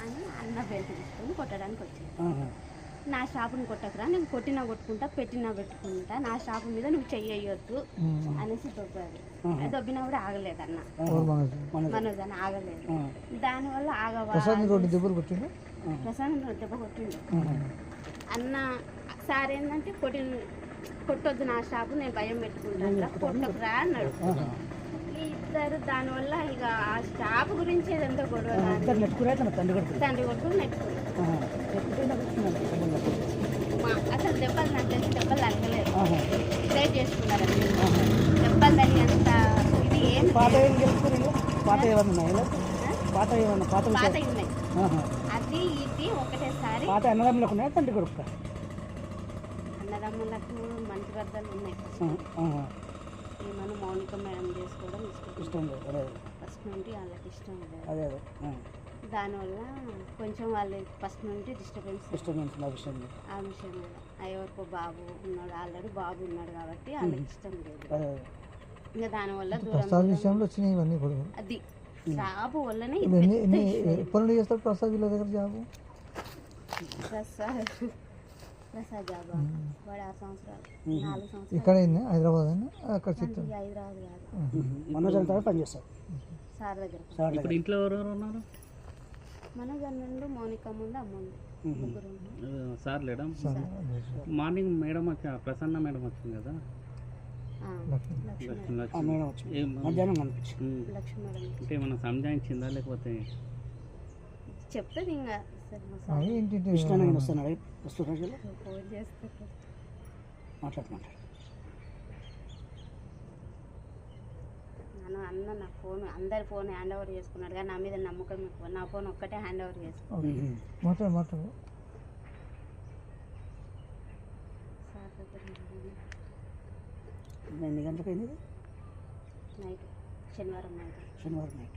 అని అన్న బెల్ట్ తీసుకొని కొట్టడానికి వచ్చింది ఆహా. నా షాపుని కొట్టకురా నేను కొట్టినా కొట్టుకుంటా పెట్టినా పెట్టుకుంటా నా షాపు మీద నువ్వు చెయ్యొద్దు అనేసి దొబ్బాడు. దొబ్బినా కూడా ఆగలేదు అన్న. మనోజ్? అని ఆగలేదు. దానివల్ల ఆగవా రెండు దెబ్బలు కొట్టిండు? ప్రశాంత్ దెబ్బ కొట్టిండు. అన్న సార్ ఏంటంటే కొట్టి కొట్టొద్దు నా షాపు నేను భయం పెట్టుకుంటా కొట్టకురా అన్నాడు. ఆహా. ఈ ఇద్దరు దానివల్ల ఇక ఆ గురించి ఏదంతా గొడవ తండ్రి కొడుకు. తండ్రి కొడుకు అసలు దెబ్బలు నాకు తెలిసి దెబ్బలు తగ్గలేదు. చేసుకున్నారు దెబ్బలు తగినంత ఇది ఏం పాత ఏం పాత ఏమన్నా? పాత ఏమన్నా పాత పాత? ఉన్నాయి. అది ఇది ఒకటేసారి. పాత అన్నదమ్ములకు ఉన్నాయా తండ్రి కొడుకు అన్నదమ్ములకు మంచి వద్దలు ఉన్నాయి ఆహా. ఏమన్నా మౌనిక మేడం చేసుకోవడం ఇష్టం. లేదు ఫస్ట్ నుండి వాళ్ళకి ఇష్టం లేదు. అదే అదే. ఆ. దానివల్ల కొంచెం వాళ్ళు ఫస్ట్ నుండి డిస్టర్బెన్స్. డిస్టర్బెన్స్. ఆ విషయం మీద ఎవరికో బాబు ఉన్నాడు ఆల్రెడీ బాబు ఉన్నాడు కాబట్టి వాళ్ళకి ఇష్టం లేదు. ఇంకా దానివల్ల ప్రసాద్ దూరం విషయంలో వచ్చినాయి ఇవన్నీ గొడవలు అది. షాపు వల్లనే. ఎప్పటి నుండి చేస్తాడు ప్రసాద్ వీళ్ళ దగ్గర జాబు? ప్రసాద్. వాడు ఆరు సంవత్సరాలు. నాలుగు సంవత్సరాలు. ఇక్కడ అయింది హైదరాబాద్ అని అక్కడ చిత్తూరు హైదరాబాద్ కాదు. మనోజ్ అంతా పని చేస్తాడు సార్ దగ్గర. సార్ ఇప్పుడు ఇంట్లో ఎవరెవరు ఉన్నారు? మనోజ్ అన్నుండు మౌనిక ముందు అమ్మ ఉంది ముగ్గురు సార్ లేడా? మార్నింగ్ మేడం వచ్చి ప్రసన్న మేడం వచ్చింది కదా? ఆ, లక్ష్మి. లక్ష్మి లక్ష్మి ఆ లక్ష్మి. మేడం వచ్చి ఏం మధ్యాహ్నం కనిపించి ఉమ్. లక్ష్మి మేడం. అంటే ఏమన్నా సంజాయించిందా లేకపోతే? చెప్తుంది ఇంకా సరే మా ఆ, సార్ ఏంటి ఏంటి? కృష్ణ వస్తున్నాడు వస్తున్నాడు మాట్లాడు మాట్లాడు నన్ను అన్న నా ఫోన్ అందరి ఫోన్ హ్యాండ్ ఓవర్ చేసుకున్నాడు కానీ నా మీద నమ్మకం నా ఫోన్ ఒక్కటే హ్యాండ్ ఓవర్ చేసుకున్నాడు. మాట్లాడు ఎన్ని గంటలకు అయింది? నైట్ శనివారం నైట్. శనివారం నైట్.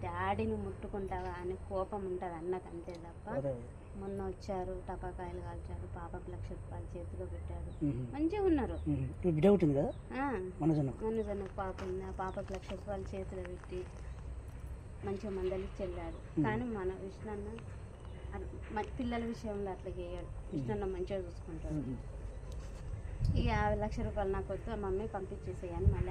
డాడీని ముట్టుకుంటావా అని కోపం ఉంటుంది అన్నకు అంతే తప్ప మొన్న వచ్చారు టపాకాయలు కాల్చారు పాపకు లక్ష రూపాయలు చేతిలో పెట్టారు. ఉమ్. మంచిగా ఉన్నారు. బిడ్డ ఉంటుంది కదా? పాప ఉంది. ఆ పాపకు లక్ష రూపాయలు చేతిలో పెట్టి మంచిగా మందలికి చెల్లాడు. కానీ మన విష్ణన్న పిల్లల విషయంలో అట్లా చేయడు. విష్ణన్న మంచిగా చూసుకుంటాడు. ఈ యాభై లక్ష రూపాయలు నాకు వద్దు మమ్మీ పంపించేసేయని మళ్ళీ